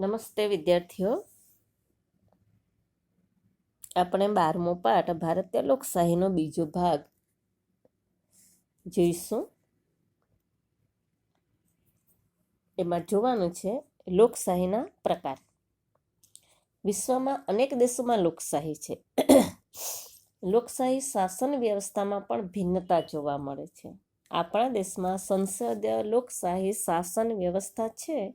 નમસ્તે વિદ્યાર્થીઓ. આપણે બારમો પાઠ, ભારતીય લોકશાહીનો બીજો ભાગ જોઈશું. એમાં જોવાનું છે લોકશાહીના પ્રકાર. વિશ્વમાં અનેક દેશોમાં લોકશાહી છે. લોકશાહી શાસન વ્યવસ્થામાં પણ ભિન્નતા જોવા મળે છે. આપણા દેશમાં સંસદીય લોકશાહી શાસન વ્યવસ્થા છે.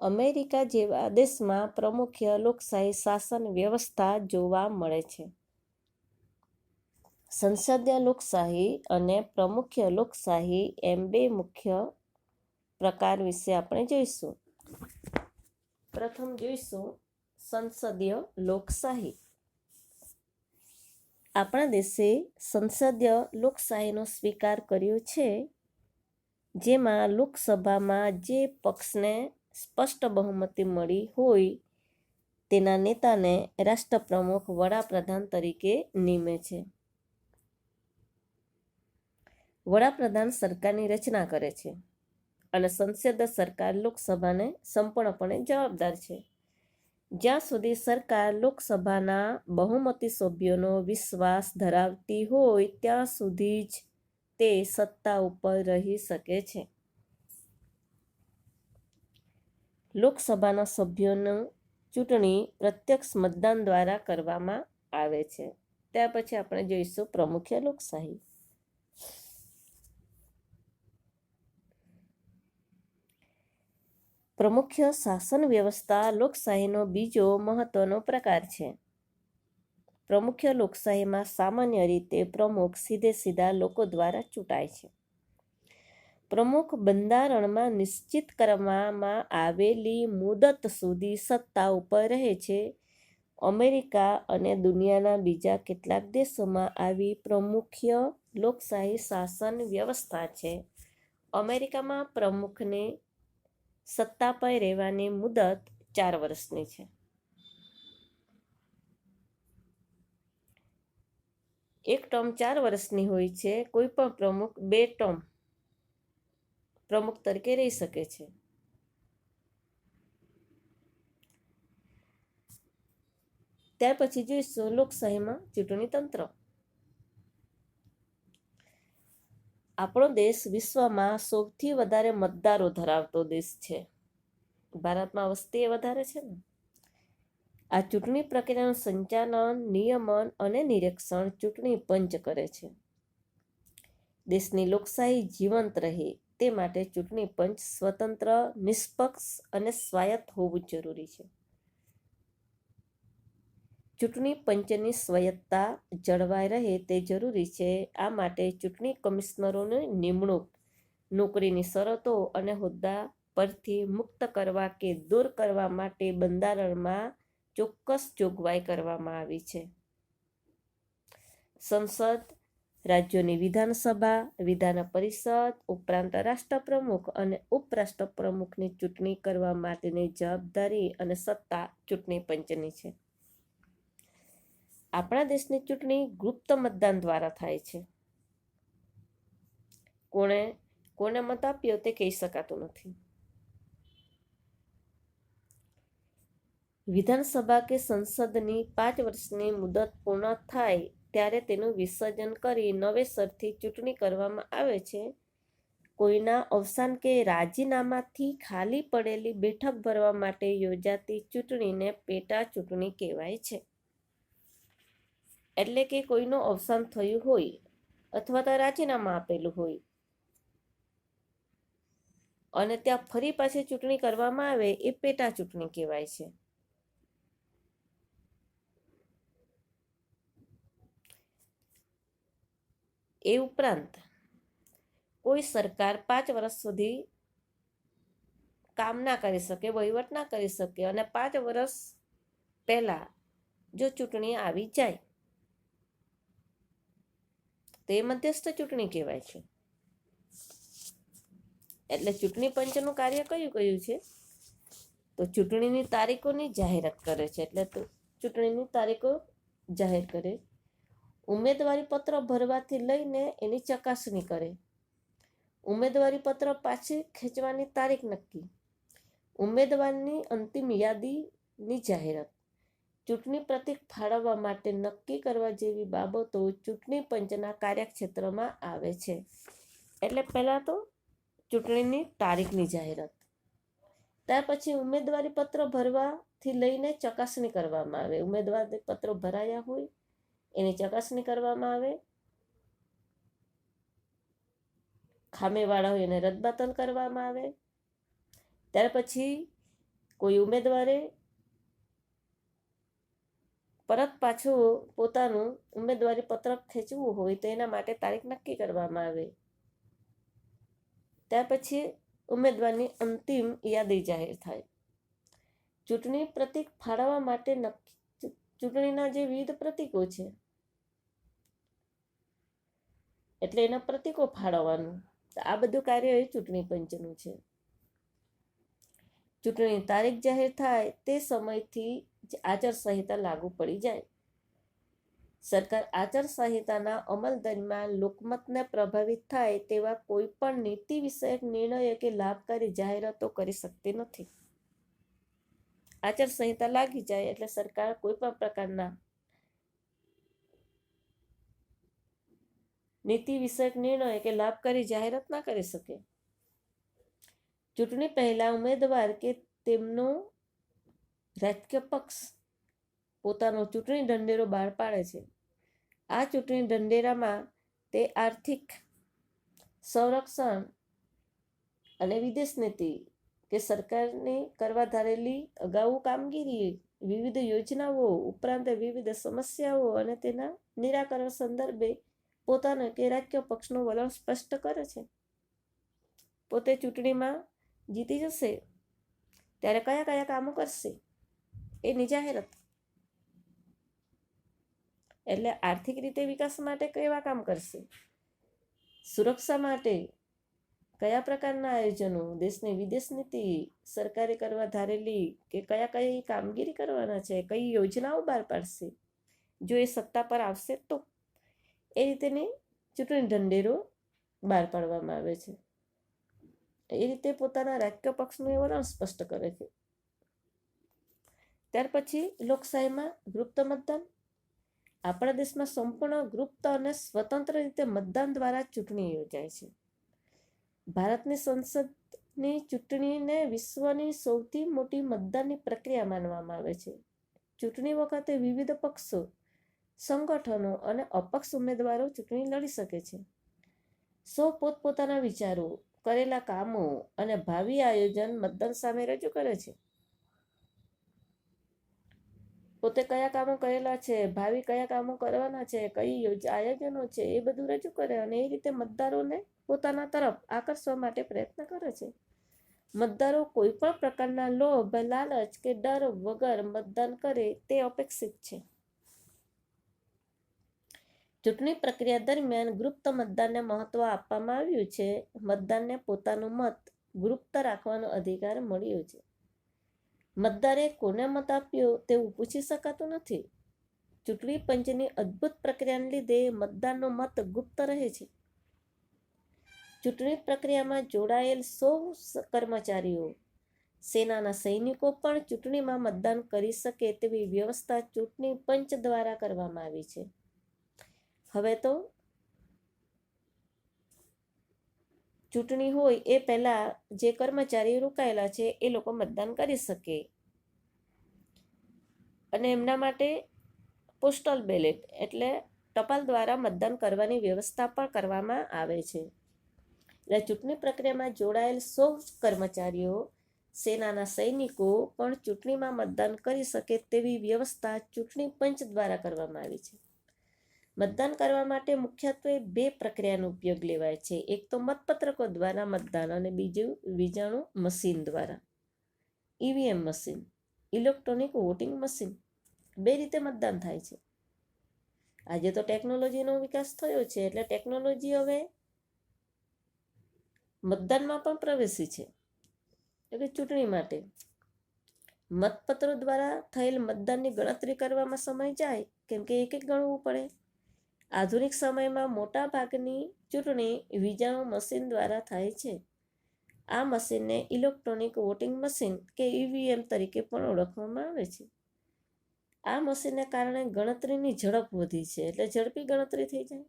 અમેરિકા જેવા દેશમાં પ્રમુખ્ય લોકશાહી શાસન વ્યવસ્થા જોવા મળે છે. સંસદીય લોકશાહી અને પ્રમુખ્ય લોકશાહી એમ બે મુખ્ય પ્રકાર વિશે આપણે જોઈશું. પ્રથમ જોઈશું સંસદીય લોકશાહી. આપણા દેશે સંસદીય લોકશાહીનો સ્વીકાર કર્યો છે, જેમાં લોકસભામાં જે પક્ષને સ્પષ્ટ બહુમતી મળી હોય તેના નેતાને રાષ્ટ્રપ્રમુખ વડાપ્રધાન તરીકે નીમે છે. વડાપ્રધાન સરકારની રચના કરે છે અને સંસદ સરકાર લોકસભાને સંપૂર્ણપણે જવાબદાર છે. જ્યાં સુધી સરકાર લોકસભાના બહુમતી સભ્યોનો વિશ્વાસ ધરાવતી હોય ત્યાં સુધી જ તે સત્તા ઉપર રહી શકે છે. લોકસભાના સભ્યોનું ચૂંટણી પ્રત્યક્ષ મતદાન દ્વારા કરવામાં આવે છે. ત્યાર પછી આપણે જોઈશું પ્રમુખ્ય લોકશાહી. પ્રમુખ્ય શાસન વ્યવસ્થા લોકશાહીનો બીજો મહત્વનો પ્રકાર છે. પ્રમુખ્ય લોકશાહીમાં સામાન્ય રીતે પ્રમુખ સીધે સીધા લોકો દ્વારા ચૂંટાય છે. પ્રમુખ બંધારણમાં નિશ્ચિત કરવામાં આવેલી મુદત સુધી સત્તા ઉપર રહે છે. અમેરિકા અને દુનિયાના બીજા કેટલાક દેશોમાં આવી પ્રમુખ્ય લોકશાહી શાસન વ્યવસ્થા છે. અમેરિકામાં પ્રમુખને સત્તા પર રહેવાની મુદત ચાર વર્ષની છે. એક ટર્મ ચાર વર્ષની હોય છે. કોઈ પણ પ્રમુખ બે ટર્મ પ્રમુખ તરીકે રહી શકે છે. ત્યાર પછી જોઈશું લોકશાહીમાં ચૂંટણી તંત્ર. આપણો દેશ વિશ્વમાં સૌથી વધારે મતદારો ધરાવતો દેશ છે. ભારતમાં વસ્તી એ વધારે છે ને. આ ચૂંટણી પ્રક્રિયાનું સંચાલન, નિયમન અને નિરીક્ષણ ચૂંટણી પંચ કરે છે. દેશની લોકશાહી જીવંત રહે તે માટે ચૂંટણી પંચ સ્વતંત્ર, નિષ્પક્ષ અને સ્વાયત્ત હોવું જરૂરી છે. ચૂંટણી પંચની સ્વાયત્તતા જળવાઈ રહે તે જરૂરી છે. આ માટે ચૂંટણી કમિશનરોની નિમણૂક, નોકરીની શરતો અને હોદ્દા પરથી મુક્ત કરવા કે દૂર કરવા માટે બંધારણમાં ચોક્કસ જોગવાઈ કરવામાં આવી છે. સંસદ રાજ્યોની વિધાનસભા, વિધાન પરિષદ, ઉપરાંત રાષ્ટ્રપ્રમુખ અને ઉપરાષ્ટ્રપ્રમુખની ચૂંટણી કરવા માટેની જવાબદારી અને સત્તા ચૂંટણી પંચની છે. આપણા દેશની ચૂંટણી ગુપ્ત મતદાન દ્વારા થાય છે. કોણે, કોને મત આપ્યો તે કહી શકાતું નથી. વિધાનસભા કે સંસદની પાંચ વર્ષની મુદત પૂર્ણ થાય ત્યારે તેનું વિસર્જન કરી નવેસરથી ચૂંટણી કરવામાં આવે છે. કોઈના અવસાન કે રાજીનામાથી ખાલી પડેલી બેઠક ભરવા માટે યોજાતી ચૂંટણીને પેટા ચૂંટણી કહેવાય છે. એટલે કે કોઈનું અવસાન થયું હોય અથવા તો રાજીનામા આપેલું હોય. અને ત્યાં ફરી પાછી ચૂંટણી કરવામાં આવે એ પેટા ચૂંટણી કહેવાય છે. એ ઉપરાંત કોઈ સરકાર પાંચ વર્ષ સુધી કામ ના કરી શકે, વહીવટ ના કરી શકે અને પાંચ વર્ષ પહેલાં જો ચૂંટણી આવી જાય, તો એ મધ્યસ્થ ચૂંટણી કહેવાય છે. એટલે ચૂંટણી પંચનું કાર્ય કયું કયું છે? તો ચૂંટણીની તારીખોની જાહેરાત કરે છે. એટલે તો ચૂંટણીની તારીખો જાહેર કરે ઉમેદવારી પત્ર ભરવાથી લઈને એની ચકાસણી કરે. ઉમેદવારી પત્ર પાછી ખેંચવાની તારીખ નક્કી. ઉમેદવારની અંતિમ યાદીની જાહેરાત. ચૂંટણી પ્રતિક ફાળવવા માટે નક્કી કરવા જેવી બાબતો ચૂંટણી પંચના કાર્યક્ષેત્રમાં આવે છે. એટલે પહેલાં તો ચૂંટણીની તારીખની જાહેરાત. ત્યાર પછી ઉમેદવારી પત્ર ભરવાથી લઈને ચકાસણી કરવામાં આવે. ઉમેદવારી પત્રો ભરાયા હોય એની ચકાસણી કરવામાં આવે. ખામીવાળા હોય એને રદબાતલ કરવામાં આવે. ત્યાર પછી કોઈ ઉમેદવારે પરત પાછું પોતાનું ઉમેદવારી પત્રક ખેંચવું હોય તો એના માટે તારીખ નક્કી કરવામાં આવે. ત્યાર પછી ઉમેદવારની અંતિમ યાદી જાહેર થાય. ચૂંટણી પ્રતિક ફાળવવા માટે નક્કી ચૂંટણીના જે વિવિધ પ્રતિકો છે, એટલે એના પ્રતિકો ફાળવવાનું. તો આ બધું કાર્ય એ ચૂંટણી પંચનું છે. ચૂંટણીની તારીખ જાહેર થાય તે સમયથી જ આચારસંહિતા લાગુ પડી જાય. સરકાર આચારસંહિતાના અમલ દરમિયાન લોકમતને પ્રભાવિત થાય તેવા કોઈ પણ નીતિ વિષયક નિર્ણયો કે લાભકારી જાહેરાતો કરી શકતી નથી. આચારસંહિતા લાગી જાય એટલે સરકાર કોઈ પણ પ્રકારના નીતિ વિષયક નિર્ણય કે લાભકારી જાહેરાત ના કરી શકે. ચૂંટણી પહેલા ઉમેદવાર કે તેમનો રાજકીય પક્ષ પોતાનો ચૂંટણી ઢંઢેરો બહાર પાડે છે. આ ચૂંટણી ઢંઢેરામાં તે આર્થિક સંરક્ષણ અને વિદેશ નીતિ કે સરકારને કરવા ધારેલી અગાઉ કામગીરી, વિવિધ યોજનાઓ ઉપરાંત વિવિધ સમસ્યાઓ અને તેના નિરાકરણ સંદર્ભે પોતાના કે રાજકીય પક્ષનું વલણ સ્પષ્ટ કરે છે. પોતે ચૂંટણીમાં જીતી જશે, ત્યારે કયા કયા કામો કરશે એની જાહેરાત. એટલે આર્થિક રીતે વિકાસ માટે કેવા કામ કરશે? સુરક્ષા માટે કયા પ્રકારના આયોજનો દેશની વિદેશ નીતિ સરકારે કરવા ધારેલી કે કયા કઈ કામગીરી કરવાના છે, કઈ યોજનાઓ બહાર પાડશે? જો એ સત્તા પર આવશે તો? એ રીતેની ચૂંટણી ઢંઢેરો બહાર પાડવામાં આવે છે. એ રીતે પોતાના રાજકીય પક્ષનું એ વલણ સ્પષ્ટ કરે છે. ત્યાર પછી લોકશાહીમાં ગુપ્ત મતદાન. આપણા દેશમાં સંપૂર્ણ ગુપ્ત અને સ્વતંત્ર રીતે મતદાન દ્વારા ચૂંટણી યોજાય છે. ભારતની સંસદની ચૂંટણીને વિશ્વની સૌથી મોટી મતદાનની પ્રક્રિયા માનવામાં આવે છે. ચૂંટણી વખતે વિવિધ પક્ષો, સંગઠનો અને અપક્ષ ઉમેદવારો ચૂંટણી લડી શકે છે. સૌ પોતપોતાના વિચારો, કરેલા કામો અને ભાવિ આયોજન મતદાન સામે રજૂ કરે છે. પોતે કયા કામો કરેલા છે, ભાવિ કયા કામો કરવાના છે, કઈ આયોજનો છે એ બધું રજૂ કરે અને એ રીતે મતદારોને પોતાના તરફ આકર્ષવા માટે પ્રયત્ન કરે છે. મતદારો કોઈ પણ પ્રકારના લોભ, લાલચ કે ડર વગર મતદાન કરે તે અપેક્ષિત છે. ચૂંટણી પ્રક્રિયા દરમિયાન ગુપ્ત મતદાનને મહત્વ આપવામાં આવ્યું છે. મતદાનને પોતાનું મત ગુપ્ત રાખવાનો અધિકાર મળ્યો છે. મતદારે કોને મત આપ્યો તેવું પૂછી શકાતું નથી. ચૂંટણી પંચની અદ્ભુત પ્રક્રિયાને લીધે મતદારનો મત ગુપ્ત રહે છે. ચૂંટણી પ્રક્રિયામાં જોડાયેલ સૌ કર્મચારીઓ. સેનાના સૈનિકો પણ ચૂંટણીમાં મતદાન કરી શકે તેવી વ્યવસ્થા ચૂંટણી પંચ દ્વારા કરવામાં આવી છે. હવે તો ચૂંટણી હોય એ પહેલાં જે કર્મચારી રોકાયેલા છે એ લોકો મતદાન કરી શકે. અને એમના માટે પોસ્ટલ બેલેટ એટલે ટપાલ દ્વારા મતદાન કરવાની વ્યવસ્થા પણ કરવામાં આવે છે. એટલે ચૂંટણી પ્રક્રિયામાં જોડાયેલ સૌ કર્મચારીઓ, સેનાના સૈનિકો પણ ચૂંટણીમાં મતદાન કરી શકે તેવી વ્યવસ્થા ચૂંટણી પંચ દ્વારા કરવામાં આવી છે. મતદાન કરવા માટે મુખ્યત્વે બે પ્રક્રિયાનો ઉપયોગ લેવાય છે. એક તો મતપત્રકો દ્વારા મતદાન અને બીજું વીજાણુ મશીન દ્વારા. EVM machine, electronic voting machine, બે રીતે મતદાન થાય છે. આજે તો ટેકનોલોજીનો વિકાસ થયો છે, એટલે ટેકનોલોજી હવે મતદાનમાં પણ પ્રવેશી છે. એટલે ચૂંટણી માટે મતપત્રો દ્વારા થયેલ મતદાનની ગણતરી કરવામાં સમય જાય, કેમ કે એક એક ગણવું પડે. આધુનિક સમયમાં મોટા ભાગની ચૂંટણી વીજાણુ મશીન દ્વારા થાય છે. આ મશીનને ઇલેક્ટ્રોનિક વોટિંગ મશીન કે ઈવીએમ તરીકે પણ ઓળખવામાં આવે છે. આ મશીનને કારણે ગણતરીની ઝડપ વધી છે, એટલે ઝડપી ગણતરી થઈ જાય.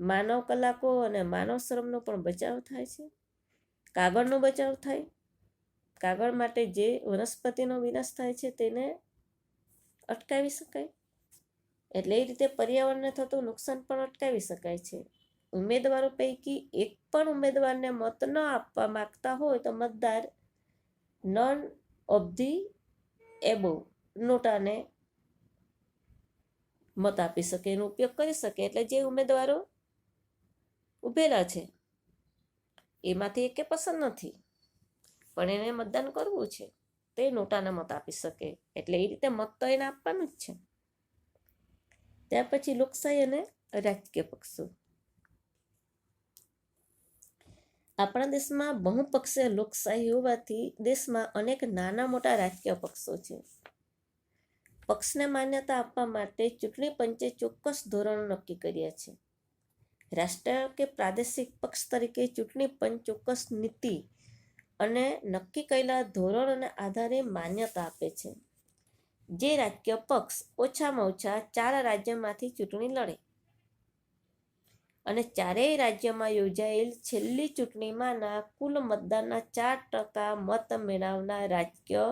માનવ કલાકો અને માનવ શ્રમનો પણ બચાવ થાય છે. કાગળનો બચાવ થાય. કાગળ માટે જે વનસ્પતિનો વિનાશ થાય છે તેને અટકાવી શકાય. એટલે એ રીતે પર્યાવરણને થતું નુકસાન પણ અટકાવી શકાય છે. ઉમેદવારો પૈકી એક પણ ઉમેદવારને મત ન આપવા માગતા હોય તો મતદાર નન ઓફ ધી એબો નોટાને મત આપી શકે, એનો ઉપયોગ કરી શકે. એટલે જે ઉમેદવારો ઉભેલા છે એમાંથી એકે પસંદ નથી. પણ એને મતદાન કરવું છે. તે નોટાના મત આપી શકે. એટલે એ રીતે મત તો એને આપવાનું જ છે. ત્યાર પછી લોકશાહી અને રાજકીય પક્ષો. આપણા દેશમાં બહુપક્ષીય લોકશાહી હોવાથી દેશમાં અનેક નાના મોટા રાજકીય પક્ષો છે. પક્ષને માન્યતા આપવા માટે ચૂંટણી પંચે ચોક્કસ ધોરણો નક્કી કર્યા છે. રાષ્ટ્રીય કે પ્રાદેશિક પક્ષ તરીકે ચૂંટણી પંચ ચોક્કસ નીતિ અને નક્કી કરેલા ધોરણોના આધારે માન્યતા આપે છે. જે રાજકીય પક્ષ ઓછામાં ઓછા ચાર રાજ્યમાંથી ચૂંટણી લડે અને ચારેય રાજ્યમાં યોજાયેલ છેલ્લી ચૂંટણીમાંના કુલ મતદાનના ચાર ટકા મત મેળવનાર રાજકીય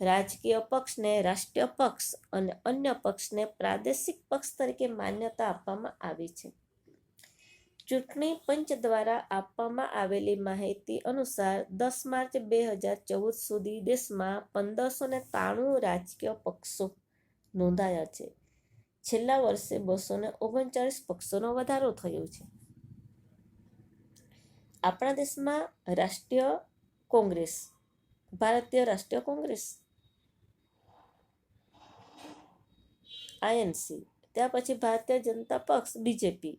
રાજકીય પક્ષને રાષ્ટ્રીય પક્ષ અને અન્ય પક્ષને પ્રાદેશિક પક્ષ તરીકે માન્યતા આપવામાં આવી છે. ચૂંટણી પંચ દ્વારા આપવામાં આવેલી માહિતી અનુસાર દસ માર્ચ બે હજાર ચૌદ સુધી દેશમાં પંદરસો ને ત્રાણું રાજકીય પક્ષો નોંધાયા છે. છેલ્લા વર્ષે બસો ને ઓગણચાળીસ પક્ષોનો વધારો થયો છે. આપણા દેશમાં રાષ્ટ્રીય કોંગ્રેસ, ભારતીય રાષ્ટ્રીય કોંગ્રેસ આઈએનસી ત્યાર પછી ભારતીય જનતા પક્ષ બીજેપી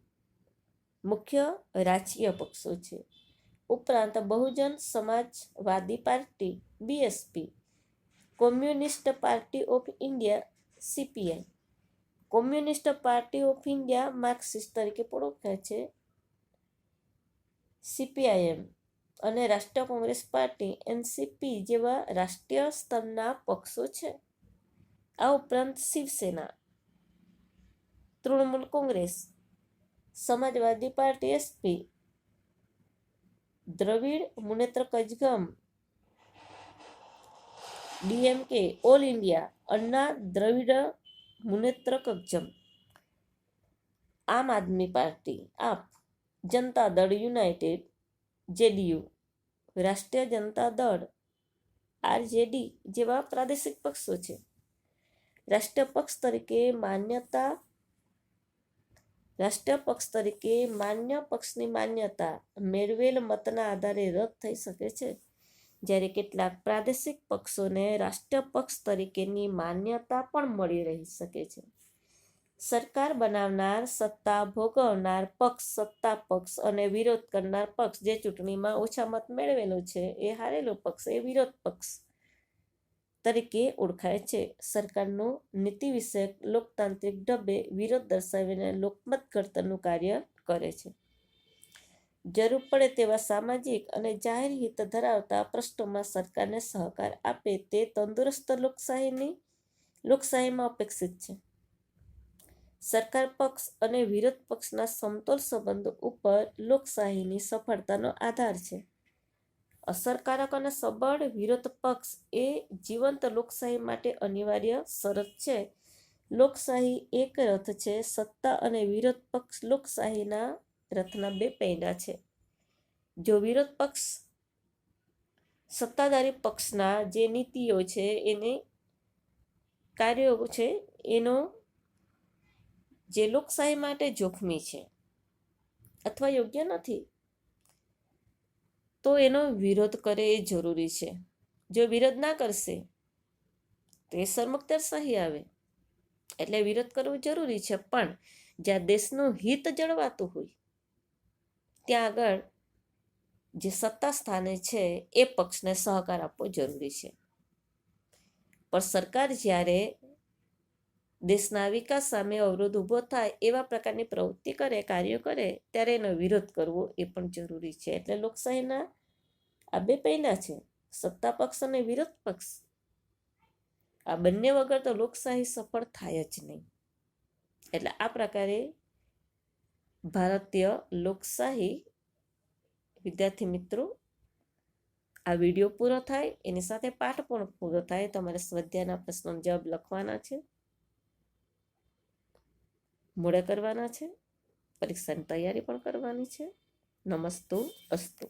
મુખ્ય રાજકીય પક્ષો છે. ઉપરાંત Bahujan Samajwadi party, BSP, communist party of India, CPI. Communist party of India Marxist તરીકે પણ ઓળખાય છે સીપીઆઈએમ. અને રાષ્ટ્રીય કોંગ્રેસ પાર્ટી એનસીપી જેવા રાષ્ટ્રીય સ્તરના પક્ષો છે. આ ઉપરાંત Shiv Sena, Trinamool Congress Samajwadi party SP Dravida Munnetra Kazhagam. DMK all India, Anna Dravida Munnetra Kazhagam Aam Aadmi party, આપ, જનતા દળ યુનાઇટેડ, જેડીયુ, રાષ્ટ્રીય જનતા દળ, આરજેડી જેવા પ્રાદેશિક પક્ષો છે. રાષ્ટ્રીય પક્ષ તરીકે માન્યતા રાષ્ટ્રીય પક્ષ તરીકે માન્ય પક્ષની માન્યતા મેળવેલ મતના આધારે રદ થઈ શકે છે. જ્યારે કેટલાક પ્રાદેશિક પક્ષોને રાષ્ટ્રીય પક્ષ તરીકેની માન્યતા પણ મળી રહી શકે છે. સરકાર બનાવનાર, સત્તા ભોગવનાર પક્ષ, સત્તા પક્ષ અને વિરોધ કરનાર પક્ષ જે ચૂંટણીમાં ઓછા મત મેળવેલો છે, એ હારેલો પક્ષ, એ વિરોધ પક્ષ. તરીકે ઓળખાય છે. સરકારનો નીતિ વિષયક લોકતાંત્રિક ઢબે વિરોધ દર્શાવીને લોકમત ઘડતરનું કાર્ય કરે છે. જરૂર પડે તેવા સામાજિક અને જાહેર હિત ધરાવતા પ્રશ્નોમાં સરકારને સહકાર આપે તે તંદુરસ્ત લોકશાહીની, લોકશાહીમાં અપેક્ષિત છે. સરકાર પક્ષ અને વિરોધ પક્ષના સમતોલ સંબંધો ઉપર લોકશાહીની સફળતાનો આધાર છે. અસરકારક અને સબળ વિરોધ પક્ષ એ જીવંત લોકશાહી માટે અનિવાર્ય શરત છે. લોકશાહી એક રથ છે. સત્તા અને વિરોધ પક્ષ લોકશાહીના રથના બે પૈડા છે. જો વિરોધ પક્ષ સત્તાધારી પક્ષના જે નીતિઓ છે, એને કાર્યો છે, એનો જે લોકશાહી માટે જોખમી છે, અથવા યોગ્ય નથી તો એનો વિરોધ કરે એ જરૂરી છે. જો વિરોધ ના કરશે, તો એ સરમુખત્યારશાહી આવે. એટલે વિરોધ કરવો જરૂરી છે, પણ જ્યાં દેશનું હિત જળવાતું હોય, ત્યાં આગળ જે સત્તા સ્થાને છે, એ પક્ષને સહકાર આપવો જરૂરી છે. પણ સરકાર જ્યારે દેશના વિકાસ સામે અવરોધ ઊભો થાય એવા પ્રકારની પ્રવૃત્તિ કરે, કાર્યો કરે, ત્યારે એનો વિરોધ કરવો એ પણ જરૂરી છે. એટલે લોકશાહીના આ બે પહેલા છે, સત્તા પક્ષ અને વિરોધ પક્ષ. આ બંને વગર તો લોકશાહી સફળ થાય જ નહીં. એટલે આ પ્રકારે ભારતીય લોકશાહી વિદ્યાર્થી મિત્રો, આ વીડિયો પૂરો થાય. એની સાથે પાઠ પણ પૂરો થાય. તમારે સ્વાધ્યાયના પ્રશ્નો જવાબ લખવાના છે. મોડે કરવાના છે. પરીક્ષાની તૈયારી પણ કરવાની છે. નમસ્તુ અસ્તુ.